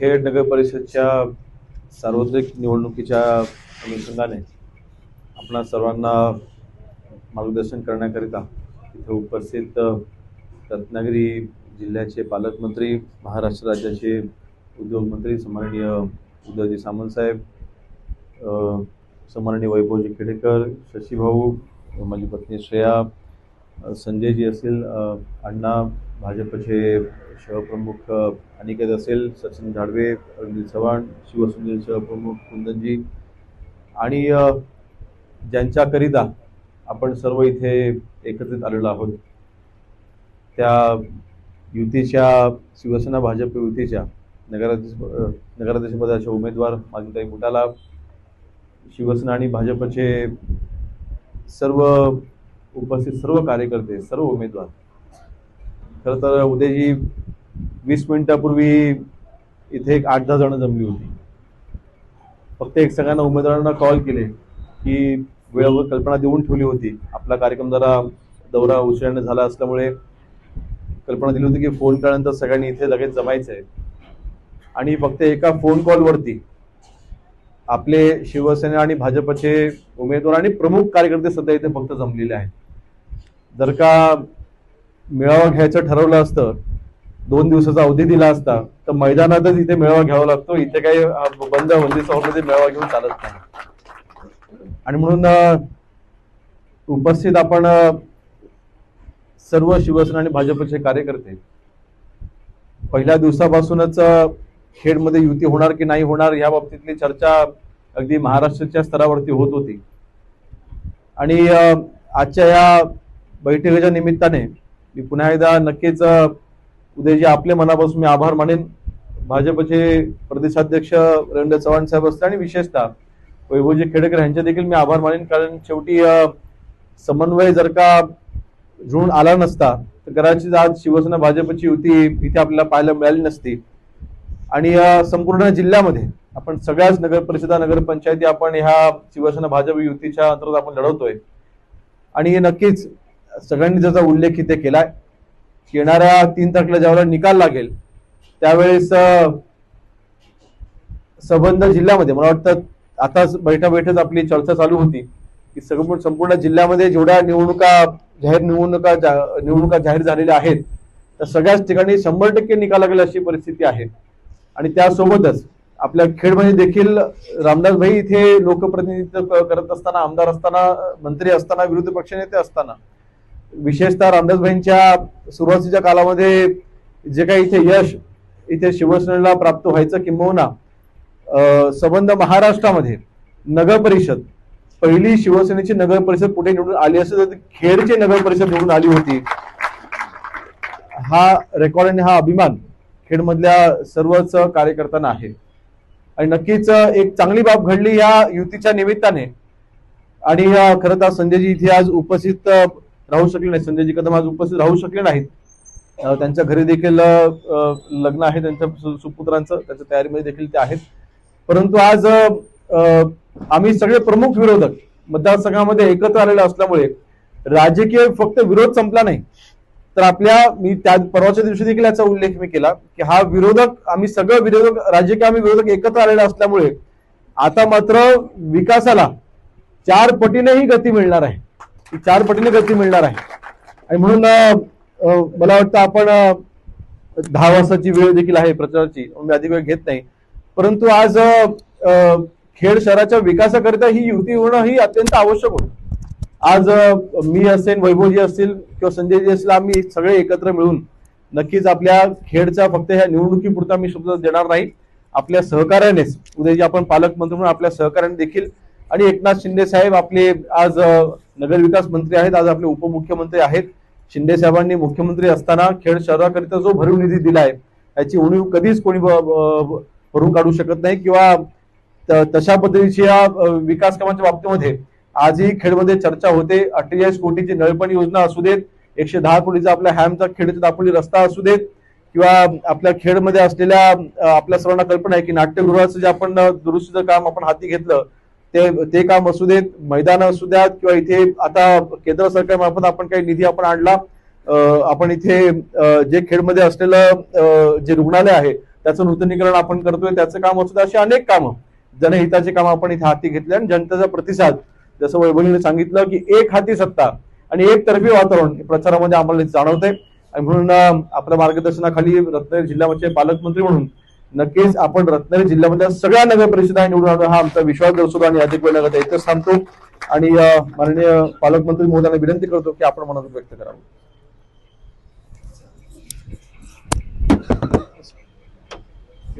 खेड नगर परिषदच्या सार्वत्रिक निवडणुकीच्या अनुषंगाने आपणा सर्वांना मार्गदर्शन करण्याकरिता इथे उपस्थित रत्नागिरी जिल्ह्याचे पालकमंत्री महाराष्ट्र राज्याचे उद्योगमंत्री सन्माननीय उदयजी सामंतसाहेब सन्माननीय वैभवजी खेडेकर शशीभाऊ माझी पत्नी श्रेया संजयजी असतील अण्णा भाजपचे शहप्रमुख अनिकेत असेल सचिन झाडवे अरविंद चव्हाण शिवसेनेचे शहप्रमुख कुंदनजी आणि ज्यांच्याकरिता आपण सर्व इथे एकत्रित आलेलो आहोत त्या युतीच्या शिवसेना भाजप युतीच्या नगराध्यक्ष नगराध्यक्षपदाचे उमेदवार माधुताई मुटाला शिवसेना आणि भाजपचे सर्व उपस्थित सर्व कार्यकर्ते सर्व उमेदवार खरं तर उद्याची वीस मिनिटापूर्वी इथे एक आठ दहा जणं जमली होती. फक्त एक सगळ्यांना उमेदवारांना कॉल केले की वेळेवर कल्पना देऊन ठेवली होती. आपला कार्यक्रम जरा दौरा उशिराने झाला असल्यामुळे कल्पना दिली होती की फोन केल्यानंतर सगळ्यांनी इथे लगेच जमायचं आहे आणि फक्त एका फोन कॉलवरती आपले शिवसेना आणि भाजपचे उमेदवार आणि प्रमुख कार्यकर्ते सध्या इथे फक्त जमलेले आहेत. जर का मेळावा घ्यायचं ठरवलं असतं दोन दिवसाचा अवधी दिला असता तर मैदानातच इथे मेळावा घ्यावा लागतो. इथे काही बंद बंदी सभामध्ये मेळावा घेऊन चालत नाही. आणि म्हणून उपस्थित आपण सर्व शिवसेना आणि भाजपचे कार्यकर्ते पहिल्या दिवसापासूनच खेडमध्ये युती होणार की नाही होणार या बाबतीतली चर्चा अगदी महाराष्ट्राच्या स्तरावरती होत होती. आणि आजच्या या बैठकीच्या निमित्ताने मी पुन्हा एकदा नक्कीच उद्या उदयजी आपले मनापासून मी आभार मानेन. भाजपचे प्रदेशाध्यक्ष रवींद्र चव्हाण साहेब असतील आणि विशेषतः वैभवजी खेडेकर यांचे देखील मी आभार मानेन. कारण शेवटी समन्वय जर का जुळून आला नसता तर कदाचित आज शिवसेना भाजपची युती इथे आपल्याला पाहायला मिळाली नसती. आणि या संपूर्ण जिल्ह्यामध्ये आपण सगळ्याच नगर परिषदा नगरपंचायती आपण ह्या शिवसेना भाजप युतीच्या अंतर्गत आपण लढवतोय. आणि नक्कीच सगळ्यांनी ज्याचा उल्लेख इथे केला येणाऱ्या तीन तारखेला ज्यावेळेला निकाल लागेल त्यावेळेस अं, संबंध जिल्ह्यामध्ये मला वाटतं आताच बैठा बैठक आपली चर्चा चालू होती की संपूर्ण संपूर्ण जिल्ह्यामध्ये जेवढ्या निवडणुका जाहीर निवडणुका जा- निवडणुका जाहीर झालेल्या आहेत तर सगळ्याच ठिकाणी शंभर टक्के निकाल लागेल अशी परिस्थिती आहे. आणि त्यासोबतच आपल्या खेडमध्ये देखील रामदास भाई इथे लोकप्रतिनिधित्व करत असताना आमदार असताना मंत्री असताना विरोधी पक्षनेते असताना विशेषतः रामदासभाईंच्या सुरुवातीच्या कालामध्ये जे काही इथे यश इथे शिवसेनेला प्राप्त व्हायचं किंबहुना संबंध महाराष्ट्रामध्ये नगर परिषद पहिली शिवसेनेची नगर परिषद कुठे निवडून आली असेल तर खेडची नगर परिषद निवडून आली होती. हा रेकॉर्ड आणि हा अभिमान खेडमधल्या सर्वच कार्यकर्त्यांना आहे. आणि नक्कीच एक चांगली बाब घडली या युतीच्या निमित्ताने. आणि खरं तर संजयजी इथे आज उपस्थित राहू शकले नाही संजयजी कदम आज उपस्थित राहू शकले नाहीत. त्यांच्या घरी देखील लग्न आहे त्यांच्या सुपुत्रांचं. त्याच्या तयारीमध्ये देखील ते आहेत. परंतु आज आम्ही सगळे प्रमुख विरोधक मतदारसंघामध्ये एकत्र आलेले असल्यामुळे राजकीय फक्त विरोध संपला नाही. तर आपल्या मी त्या परवाच्या दिवशी देखील याचा उल्लेख मी केला की हा विरोधक आम्ही सगळं विरोधक राजकीय आम्ही विरोधक एकत्र आलेले असल्यामुळे आता मात्र विकासाला चार पटीनेही गती मिळणार आहे. चार पटीने गती मिळणार आहे. आणि म्हणून मला वाटतं आपण दहा वाजताची वेळ देखील आहे प्रचाराची मी अधिक वेळ घेत नाही. परंतु आज खेड शहराच्या विकासाकरिता ही युती होणं ही अत्यंत आवश्यक होतं. आज मी असेल वैभवजी असतील किंवा संजयजी असतील आम्ही सगळे एकत्र मिळून नक्कीच आपल्या खेडच्या फक्त ह्या निवडणुकीपुरता मी शब्द देणार नाही. आपल्या सहकार्यानेच उद्याची आपण पालकमंत्री म्हणून आपल्या सहकार्याने देखील आणि एकनाथ शिंदे साहेब आपले आज नगरविकास मंत्री आहेत आज आपले उपमुख्यमंत्री आहेत. शिंदे साहेबांनी मुख्यमंत्री असताना खेड शहराकरिता जो भरीव निधी दिला आहे याची उणीव कधीच कोणी भरून काढू शकत नाही किंवा त- तशा पद्धतीच्या या विकास कामाच्या बाबतीमध्ये आजही खेडमध्ये चर्चा होते. अठ्ठेचाळीस कोटीची नळपण योजना असू देत एकशे दहा कोटीचा आपल्या हॅमचा खेडचा दापोली रस्ता असू देत किंवा आपल्या खेडमध्ये असलेल्या आपल्या सर्वांना कल्पना आहे की नाट्यगृहाचं जे आपण दुरुस्तीचं काम आपण हाती घेतलं ते ते काम असू देत मैदान असू द्यात किंवा इथे आता केंद्र सरकारमार्फत आपण काही निधी आपण आणला आपण इथे जे खेडमध्ये असलेलं जे रुग्णालय आहे त्याचं नूतनीकरण आपण करतोय त्याचं काम असू दे अशी अनेक कामं जनहिताचे काम आपण इथे हाती घेतले आणि जनतेचा प्रतिसाद जसं वैभवीने सांगितलं की एक हाती सत्ता आणि एक तर्फी वातावरण हे प्रचारामध्ये आम्हाला जाणवतंय. आणि म्हणून आपल्या मार्गदर्शनाखाली रत्नागिरी जिल्ह्याचे पालकमंत्री म्हणून नक्कीच आपण रत्नागिरी जिल्ह्यामध्ये सगळ्या नगर परिषदा निवडून आणू हा आमचा विश्वास दर्शवतो आणि अधिक वेळ नका इथं सांगतो आणि माननीय पालकमंत्री महोदयांना विनंती करतो की आपण मनातून व्यक्त करावं.